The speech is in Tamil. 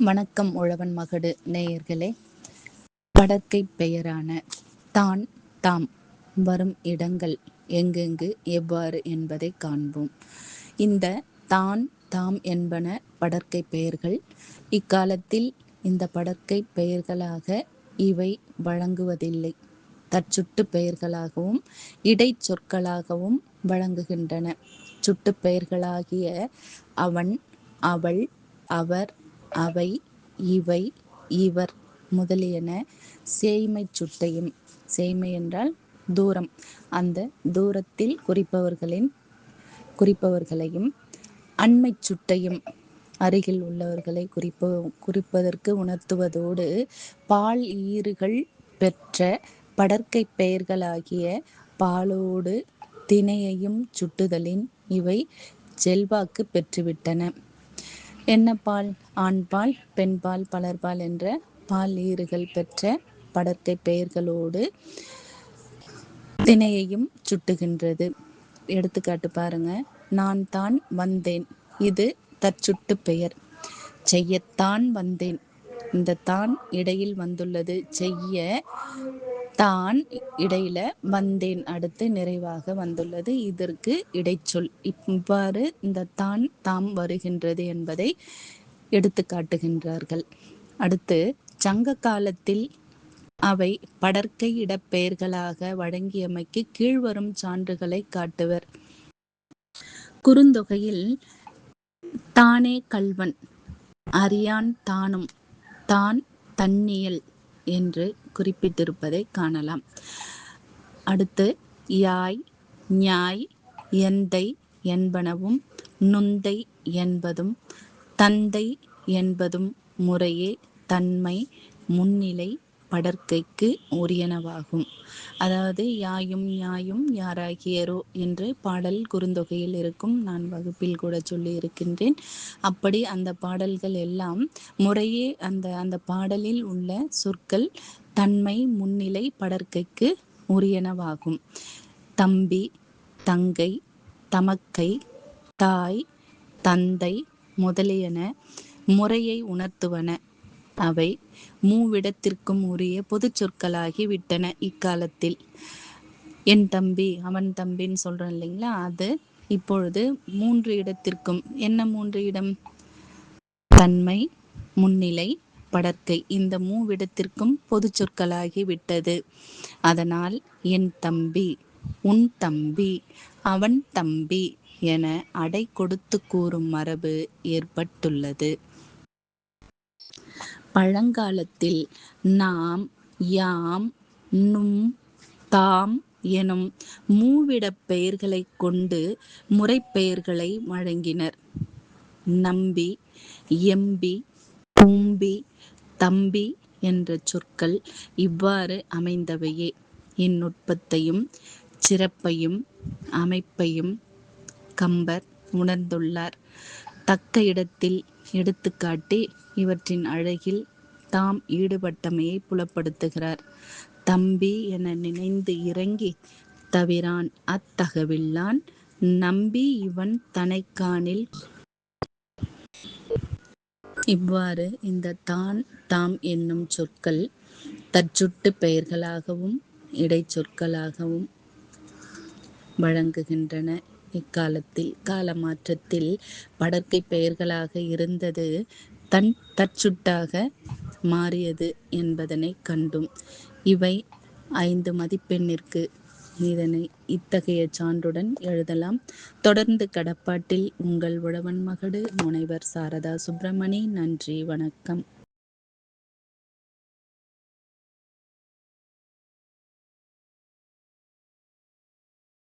வணக்கம் உழவன் மகடு நேயர்களே. படற்கை பெயரான தான் தாம் வரும் இடங்கள் எங்கெங்கு எவ்வாறு என்பதை காண்போம். இந்த தான் தாம் என்பன படற்கை பெயர்கள். இக்காலத்தில் இந்த படற்கை பெயர்களாக இவை வழங்குவதில்லை. தற்சுட்டு பெயர்களாகவும் இடைச்சொற்களாகவும் வழங்குகின்றன. சுட்டு பெயர்களாகிய அவன் அவள் அவர் அவை இவை இவர் முதலியன சேய்மை சுட்டையும் சேய்மை என்றால் தூரம். அந்த தூரத்தில் குறிப்பவர்களின் குறிப்பவர்களையும் அண்மைச் சுட்டையும் அருகில் உள்ளவர்களை குறிப்ப குறிப்பதற்கு உணர்த்துவதோடு பால் ஈறுகள் பெற்ற படற்கை பெயர்களாகிய பாலோடு திணையையும் சுட்டுதலின் இவை செல்வாக்கு பெற்றுவிட்டன. என்ன பால்? ஆண்பால் பெண்பால் பலர்பால் என்ற பால் ஈறுகள் பெற்ற படற்கை பெயர்களோடு திணையையும் சுட்டுகின்றது. எடுத்துக்காட்டு பாருங்க. நான் தான் வந்தேன். இது தற்சுட்டு பெயர். செய்யத்தான் வந்தேன். இந்த தான் இடையில் வந்துள்ளது. செய்ய தான் இடையில வந்தேன். அடுத்து நிறைவாக வந்துள்ளது. இதற்கு இடைச்சொல். இவ்வாறு இந்த தான் தாம் வருகின்றது என்பதை எடுத்து காட்டுகின்றார்கள். அடுத்து சங்க காலத்தில் அவை படற்கை இடப்பெயர்களாக வழங்கியமைக்கு கீழ்வரும் சான்றுகளை காட்டுவர். குறுந்தொகையில் தானே கல்வன் அறியான் தானும் தான் தன்னியல் என்று குறிப்பிட்டிருப்பதை காணலாம். அடுத்து யாய் ஞாய் எந்தை என்பனவும் நுந்தை என்பதும் தந்தை என்பதும் முறையே தன்மை முன்னிலை படற்கைக்கு உரியனவாகும் அதாவது யாயும் யாயும் யாராகியரோ என்று பாடல் குறுந்தொகையில் இருக்கும் நான் வகுப்பில் கூட சொல்லி இருக்கின்றேன் அப்படி அந்த பாடல்கள் எல்லாம் முறையே அந்த அந்த பாடலில் உள்ள சொற்கள் தன்மை முன்னிலை படற்கைக்கு உரியனவாகும் தம்பி தங்கை தமக்கை தாய் தந்தை முதலியன முறையை உணர்த்துவன. அவை மூவிடத்திற்கும் உரிய பொது சொற்களாகி விட்டன இக்காலத்தில். என் தம்பி அவன் தம்பின்னு சொல்றோம் இல்லைங்களா? அது இப்பொழுது மூன்று இடத்திற்கும். என்ன மூன்று இடம்? தன்மை முன்னிலை படற்கை. இந்த மூவிடத்திற்கும் பொது சொற்களாகி விட்டது. அதனால் என் தம்பி உன் தம்பி அவன் தம்பி என அடை கொடுத்து கூறும் மரபு ஏற்பட்டுள்ளது. பழங்காலத்தில் நாம் யாம் நும் தாம் எனும் மூவிடப் பெயர்களைக் கொண்டு முறைப்பெயர்களை வழங்கினர். நம்பி எம்பி பூம்பி தம்பி என்ற சொற்கள் இவ்வாறு அமைந்தவையே. இந்நுட்பத்தையும் சிறப்பையும் அமைப்பையும் கம்பர் உணர்ந்துள்ளார். தக்க இடத்தில் எடுத்துக்காட்டி இவற்றின் அழகில் தாம் ஈடுபட்டமையை புலப்படுத்துகிறார். தம்பி என நினைந்து இறங்கி தவிரான் அத்தகவில்லான் நம்பி இவன் தனைக்கானில். இவ்வாறு இந்த தான் தாம் என்னும் சொற்கள் தற்சுட்டு பெயர்களாகவும் இடைச்சொற்களாகவும் வழங்குகின்றன. இக்காலத்தில் கால மாற்றத்தில் படற்கை பெயர்களாக இருந்தது தன் தற்சுட்டாக மாறியது என்பதனை கண்டும். இவை ஐந்து மதிப்பெண்ணிற்கு இதனை இத்தகைய சான்றுடன் எழுதலாம். தொடர்ந்து கடப்பாட்டில் உங்கள் உழவன் மகடு முனைவர் சாரதா சுப்பிரமணி நன்றி வணக்கம்.